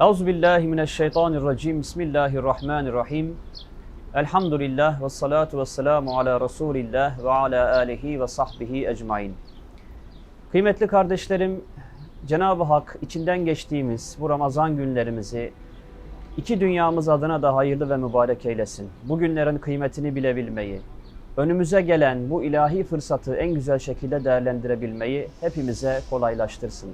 Euzubillahimineşşeytanirracim. Bismillahirrahmanirrahim. Elhamdülillah ve salatu ve selamu ala Resulillah ve ala alihi ve sahbihi ecmain. Kıymetli kardeşlerim, Cenab-ı Hak içinden geçtiğimiz bu Ramazan günlerimizi iki dünyamız adına da hayırlı ve mübarek eylesin. Bu günlerin kıymetini bilebilmeyi, önümüze gelen bu ilahi fırsatı en güzel şekilde değerlendirebilmeyi hepimize kolaylaştırsın.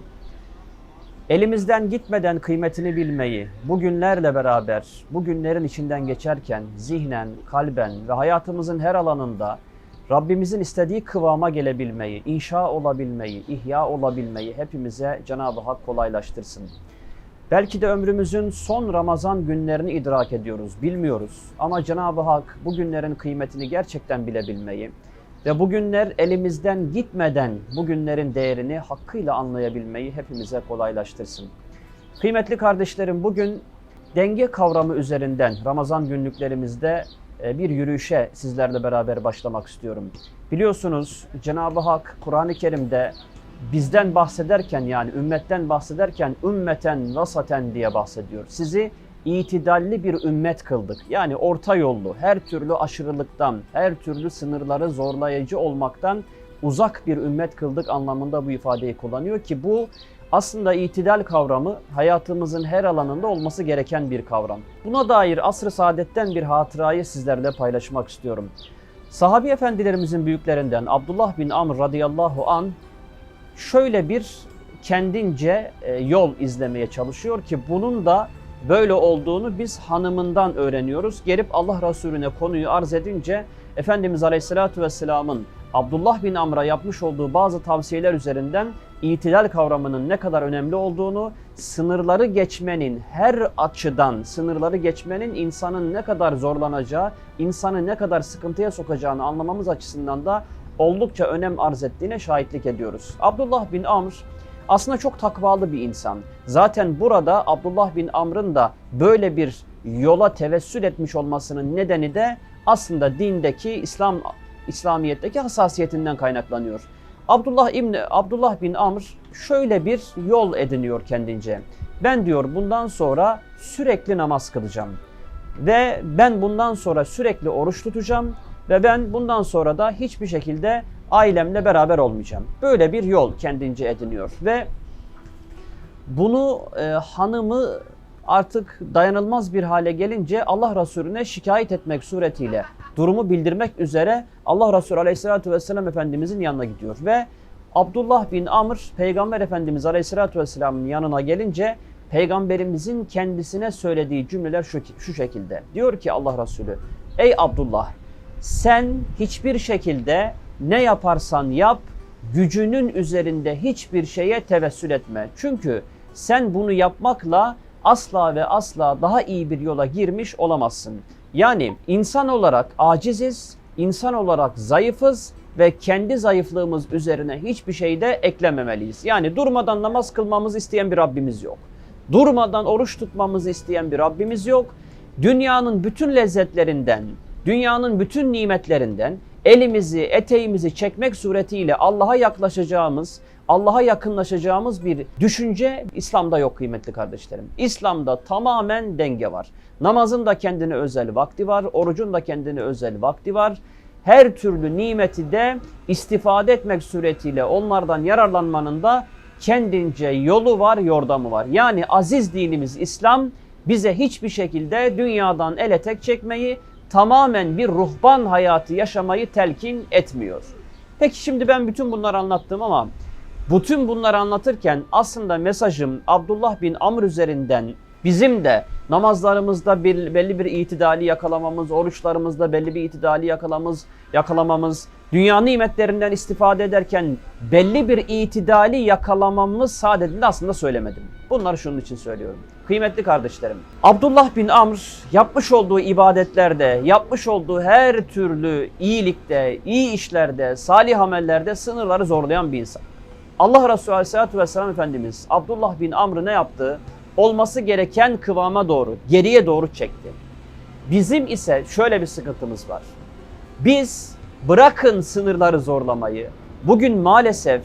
Elimizden gitmeden kıymetini bilmeyi, bu günlerle beraber, bu günlerin içinden geçerken zihnen, kalben ve hayatımızın her alanında Rabbimizin istediği kıvama gelebilmeyi, inşa olabilmeyi, ihya olabilmeyi hepimize Cenab-ı Hak kolaylaştırsın. Belki de ömrümüzün son Ramazan günlerini idrak ediyoruz, bilmiyoruz. Ama Cenab-ı Hak bu günlerin kıymetini gerçekten bilebilmeyi ve bu günler elimizden gitmeden bu günlerin değerini hakkıyla anlayabilmeyi hepimize kolaylaştırsın. Kıymetli kardeşlerim bugün denge kavramı üzerinden Ramazan günlüklerimizde e, bir yürüyüşe sizlerle beraber başlamak istiyorum. Biliyorsunuz Cenab-ı Hak Kur'an-ı Kerim'de bizden bahsederken yani ümmetten bahsederken ümmeten vasaten diye bahsediyor. Sizi itidalli bir ümmet kıldık. Yani orta yollu, her türlü aşırılıktan, her türlü sınırları zorlayıcı olmaktan uzak bir ümmet kıldık anlamında bu ifadeyi kullanıyor ki bu aslında itidal kavramı hayatımızın her alanında olması gereken bir kavram. Buna dair asr-ı saadetten bir hatırayı sizlerle paylaşmak istiyorum. Sahabi efendilerimizin büyüklerinden Abdullah bin Amr radıyallahu an şöyle bir kendince e, yol izlemeye çalışıyor ki bunun da böyle olduğunu biz hanımından öğreniyoruz. Gelip Allah Resulüne konuyu arz edince Efendimiz Aleyhisselatü Vesselam'ın Abdullah bin Amr'a yapmış olduğu bazı tavsiyeler üzerinden itidal kavramının ne kadar önemli olduğunu, sınırları geçmenin her açıdan sınırları geçmenin insanın ne kadar zorlanacağı, insanı ne kadar sıkıntıya sokacağını anlamamız açısından da oldukça önem arz ettiğine şahitlik ediyoruz. Abdullah bin Amr aslında çok takvalı bir insan. Zaten burada Abdullah bin Amr'ın da böyle bir yola tevessül etmiş olmasının nedeni de aslında dindeki İslam İslamiyet'teki hassasiyetinden kaynaklanıyor. Abdullah İbni Abdullah bin Amr şöyle bir yol ediniyor kendince. Ben diyor bundan sonra sürekli namaz kılacağım. Ve ben bundan sonra sürekli oruç tutacağım ve ben bundan sonra da hiçbir şekilde ailemle beraber olmayacağım. Böyle bir yol kendince ediniyor ve bunu e, hanımı artık dayanılmaz bir hale gelince Allah Resulüne şikayet etmek suretiyle durumu bildirmek üzere Allah Resulü Aleyhisselatü Vesselam Efendimizin yanına gidiyor ve Abdullah bin Amr Peygamber Efendimiz Aleyhisselatü Vesselam'ın yanına gelince Peygamberimizin kendisine söylediği cümleler şu, şu şekilde. Diyor ki Allah Resulü Ey Abdullah sen hiçbir şekilde ne yaparsan yap gücünün üzerinde hiçbir şeye tevessül etme. Çünkü sen bunu yapmakla asla ve asla daha iyi bir yola girmiş olamazsın. Yani insan olarak aciziz, insan olarak zayıfız ve kendi zayıflığımız üzerine hiçbir şey de eklememeliyiz. Yani durmadan namaz kılmamızı isteyen bir Rabbimiz yok. Durmadan oruç tutmamızı isteyen bir Rabbimiz yok. Dünyanın bütün lezzetlerinden, dünyanın bütün nimetlerinden elimizi, eteğimizi çekmek suretiyle Allah'a yaklaşacağımız, Allah'a yakınlaşacağımız bir düşünce İslam'da yok kıymetli kardeşlerim. İslam'da tamamen denge var. Namazın da kendine özel vakti var, orucun da kendine özel vakti var. Her türlü nimeti de istifade etmek suretiyle onlardan yararlanmanın da kendince yolu var, yordamı var. Yani aziz dinimiz İslam bize hiçbir şekilde dünyadan ele tek çekmeyi, tamamen bir ruhban hayatı yaşamayı telkin etmiyor. Peki şimdi ben bütün bunları anlattım ama bütün bunları anlatırken aslında mesajım Abdullah bin Amr üzerinden bizim de namazlarımızda bir, belli bir itidali yakalamamız, oruçlarımızda belli bir itidali yakalamamız, yakalamamız, dünya nimetlerinden istifade ederken belli bir itidali yakalamamız saadetinde aslında söylemedim. Bunları şunun için söylüyorum. Kıymetli kardeşlerim, Abdullah bin Amr yapmış olduğu ibadetlerde, yapmış olduğu her türlü iyilikte, iyi işlerde, salih amellerde sınırları zorlayan bir insan. Allah Resulü Aleyhisselatü Vesselam Efendimiz Abdullah bin Amr'ı ne yaptı? Olması gereken kıvama doğru, geriye doğru çekti. Bizim ise şöyle bir sıkıntımız var. Biz bırakın sınırları zorlamayı, bugün maalesef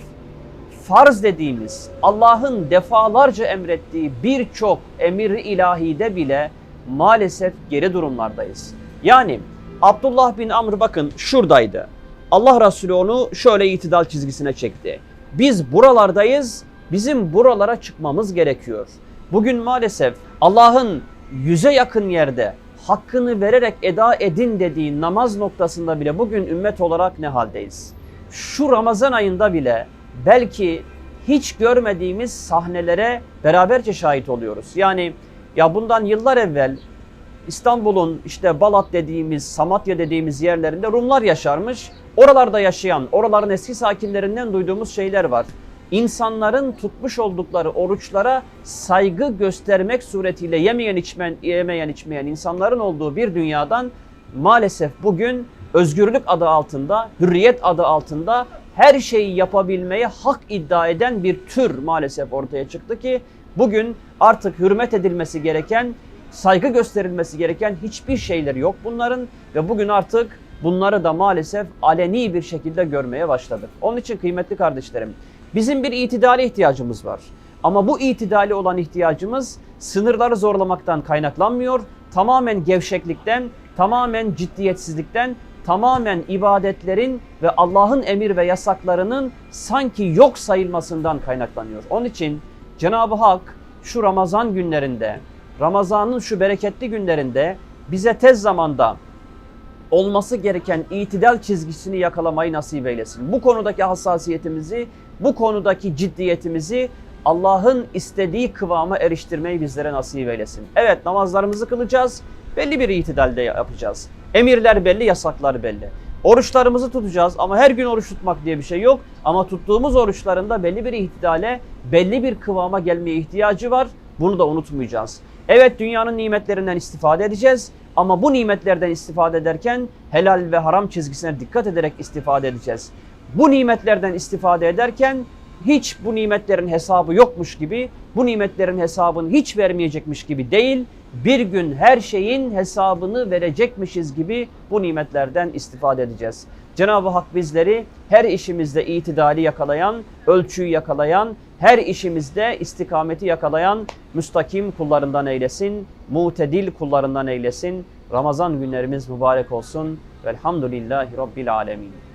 farz dediğimiz Allah'ın defalarca emrettiği birçok emir ilahide bile maalesef geri durumlardayız. Yani Abdullah bin Amr bakın şuradaydı. Allah Resulü onu şöyle itidal çizgisine çekti. Biz buralardayız, bizim buralara çıkmamız gerekiyor. Bugün maalesef Allah'ın yüze yakın yerde hakkını vererek eda edin dediği namaz noktasında bile bugün ümmet olarak ne haldeyiz? Şu Ramazan ayında bile belki hiç görmediğimiz sahnelere beraberce şahit oluyoruz. Yani ya bundan yıllar evvel İstanbul'un işte Balat dediğimiz, Samatya dediğimiz yerlerinde Rumlar yaşarmış. Oralarda yaşayan, oraların eski sakinlerinden duyduğumuz şeyler var. İnsanların tutmuş oldukları oruçlara saygı göstermek suretiyle yemeyen içmeyen, yemeyen içmeyen insanların olduğu bir dünyadan maalesef bugün özgürlük adı altında, hürriyet adı altında her şeyi yapabilmeye hak iddia eden bir tür maalesef ortaya çıktı ki bugün artık hürmet edilmesi gereken saygı gösterilmesi gereken hiçbir şeyleri yok bunların ve bugün artık bunları da maalesef aleni bir şekilde görmeye başladık. Onun için kıymetli kardeşlerim bizim bir itidale ihtiyacımız var. Ama bu itidali olan ihtiyacımız sınırları zorlamaktan kaynaklanmıyor. Tamamen gevşeklikten, tamamen ciddiyetsizlikten, tamamen ibadetlerin ve Allah'ın emir ve yasaklarının sanki yok sayılmasından kaynaklanıyor. Onun için Cenab-ı Hak şu Ramazan günlerinde Ramazan'ın şu bereketli günlerinde bize tez zamanda olması gereken itidal çizgisini yakalamayı nasip eylesin. Bu konudaki hassasiyetimizi, bu konudaki ciddiyetimizi Allah'ın istediği kıvama eriştirmeyi bizlere nasip eylesin. Evet namazlarımızı kılacağız, belli bir itidalde yapacağız. Emirler belli, yasaklar belli. Oruçlarımızı tutacağız ama her gün oruç tutmak diye bir şey yok. Ama tuttuğumuz oruçlarında belli bir itidale, belli bir kıvama gelmeye ihtiyacı var. Bunu da unutmayacağız. Evet dünyanın nimetlerinden istifade edeceğiz ama bu nimetlerden istifade ederken helal ve haram çizgisine dikkat ederek istifade edeceğiz. Bu nimetlerden istifade ederken hiç bu nimetlerin hesabı yokmuş gibi, bu nimetlerin hesabını hiç vermeyecekmiş gibi değil, bir gün her şeyin hesabını verecekmişiz gibi bu nimetlerden istifade edeceğiz. Cenab-ı Hak bizleri her işimizde itidali yakalayan, ölçüyü yakalayan, her işimizde istikameti yakalayan müstakim kullarından eylesin, mutedil kullarından eylesin. Ramazan günlerimiz mübarek olsun. Velhamdülillahi Rabbil Alemin.